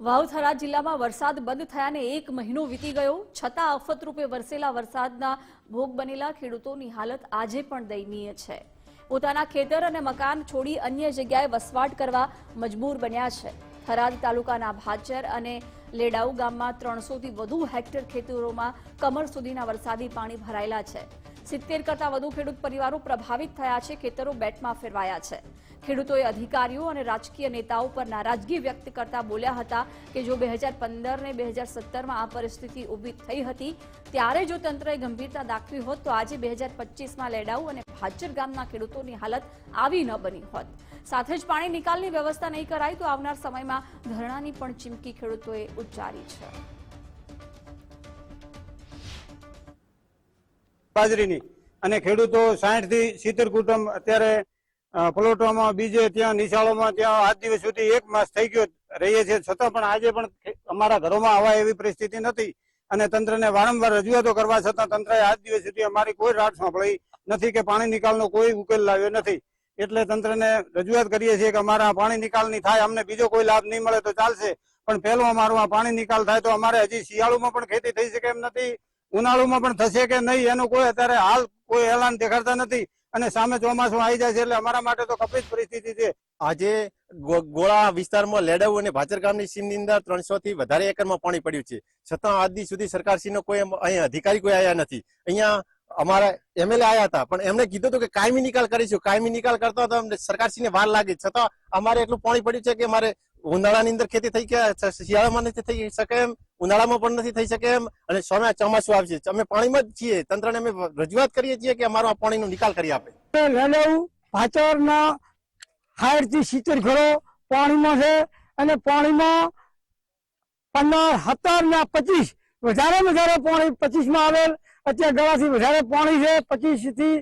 વાવથરા જિલ્લામાં વરસાદ બંધ થયાને એક મહિનો વીતી ગયો. છતાં અફતરૂપે વરસેલા વરસાદના ભોગ બનેલા ખેડૂતોની હાલત આજે પણ દયનીય છે. પોતાના ખેતર અને મકાન છોડી અન્ય જગ્યાએ વસવાટ કરવા મજબૂર બન્યા છે. થરાદ તાલુકાના ભાચર અને લેડાઉ ગામમાં ત્રણસોથી વધુ હેક્ટર ખેતરોમાં કમર સુધીના વરસાદી પાણી ભરાયેલા છે. સિત્તેર કરતાં વધુ ખેડૂત પરિવારો પ્રભાવિત થયા છે, ખેતરો બેટમાં ફેરવાયા છે. ખેડૂતોએ અધિકારીઓ અને રાજકીય નેતાઓ પર નારાજગી વ્યક્ત કરતા બોલ્યા હતા કે જો બે હજાર પંદર ને બે હજાર સત્તરમાં આ પરિસ્થિતિ ઊભી થઈ હતી, ત્યારે જો તંત્રએ ગંભીરતા દાખવી હોત, તો આજે બે હજાર પચીસમાં લેડાઉ અને ભાચર ગામના ખેડૂતોની હાલત આવી ન બની હોત. સાથે જ પાણી નિકાલની વ્યવસ્થા નહીં કરાય તો આવનાર સમયમાં ધરણાની પણ ચીમકી ખેડૂતોએ ઉચ્ચારી છે. બાજરીની. અને ખેડૂતો સાઠથી સિત્તેર કુટુંબ અત્યારે પ્લોટોમાં બીજે ત્યાં, નિશાળોમાં, ત્યાં આજ દિવસ સુધી એક માસ થઈ ગયો રહીએ છીએ. છતાં પણ આજે પણ અમારા ઘરોમાં આવા એવી પરિસ્થિતિ નથી. અને તંત્રને વારંવાર રજૂઆતો કરવા છતાં તંત્રએ આજ દિવસ સુધી અમારી કોઈ રાટ સાંભળી નથી કે પાણી નિકાલનો કોઈ ઉકેલ લાવ્યો નથી. એટલે તંત્રને રજૂઆત કરીએ છીએ કે અમારા પાણી નિકાલની થાય, અમને બીજો કોઈ લાભ નહીં મળે તો ચાલશે. પણ પહેલો અમારો આ પાણી નિકાલ થાય તો અમારે હજી શિયાળુમાં પણ ખેતી થઈ શકે એમ નથી. ઉનાળુમાં પણ થશે કે નહીં, એનું કોઈ અત્યારે હાલ કોઈ એલાન દેખાડતા નથી. અને સામે ચોમાસું આવી જાય છે એટલે અમારા માટે તો કપરી પરિસ્થિતિ છે. આજે ગોળા વિસ્તારમાં લેડાઉ અને ભાચર ગામની સીમની અંદર ત્રણસો થી વધારે એકરમાં પાણી પડ્યું છે. છતાં આજ દી સુધી સરકારશ્રીનો કોઈ અહીંયા અધિકારી કોઈ આવ્યા નથી. અહીંયા અમારા એમએલએ આવ્યા હતા, પણ એમણે કીધું હતું કે કાયમી નિકાલ કરીશું. કાયમી નિકાલ કરતા તો અમને સરકારશ્રીને વાર લાગે. છતાં અમારે એટલું પાણી પડ્યું છે કે અમારે ઉનાળાની અંદર ખેતી થઈ ગયા શિયાળામાં નથી થઈ શકે એમ, ઉનાળામાં પણ નથી થઈ શકે એમ, અને સામે ચોમાસું આવશે. અમે પાણીમાં જ છીએ. તંત્રને અમે રજૂઆત કરીએ છીએ કે અમારો આ પાણીનો નિકાલ કરી આપે. રેલવ ભાચરના સાઠથી સિત્તેર ઘરો પાણીમાં છે અને પાણીમાં પંદર, સત્તર ને પચીસ વધારે વધારે પાણી પચીસમાં આવેલ. અત્યારે ગળાથી વધારે પાણી છે પચીસથી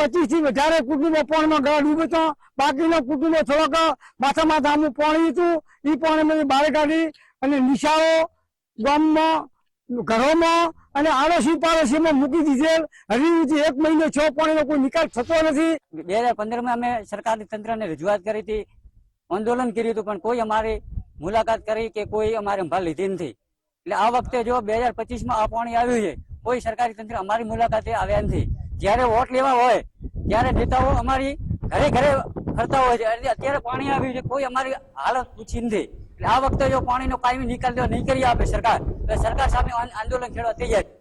પચીસથી વધારે કુટુંબો પાણીમાં ગળા ડૂબે તો બાકીના કુટુંબો થોડાક માથા માથા આમનું પાણી હતું એ પાણી બહાર કાઢી અને નિશાળો ગામમાં, ઘરોમાં અને આડોશી પાડોશીમાં મૂકી દીધેલ. હજી એક મહિનો છ પાણીનો કોઈ નિકાલ થતો નથી. બે હજાર પંદરમાં અમે સરકારી તંત્રને રજૂઆત કરી હતી. આંદોલન કર્યું હતું, પણ કોઈ અમારી મુલાકાત કરી કે કોઈ અમારે સંભાળ લીધી નથી. એટલે આ વખતે જો બે હજાર પચીસમાં આ પાણી આવ્યું છે, કોઈ સરકારી તંત્ર અમારી મુલાકાતે આવ્યા નથી. જ્યારે વોટ લેવા હોય ત્યારે નેતાઓ અમારી ઘરે ઘરે ફરતા હોય છે. અત્યારે પાણી આવ્યું છે. કોઈ અમારી હાલત પૂછી નથી. એટલે આ વખતે જો પાણીનો કાયમી નિકાલ નહીં કરી આપે સરકાર. તો સરકાર સામે આંદોલન ખેડવા તૈયાર છે.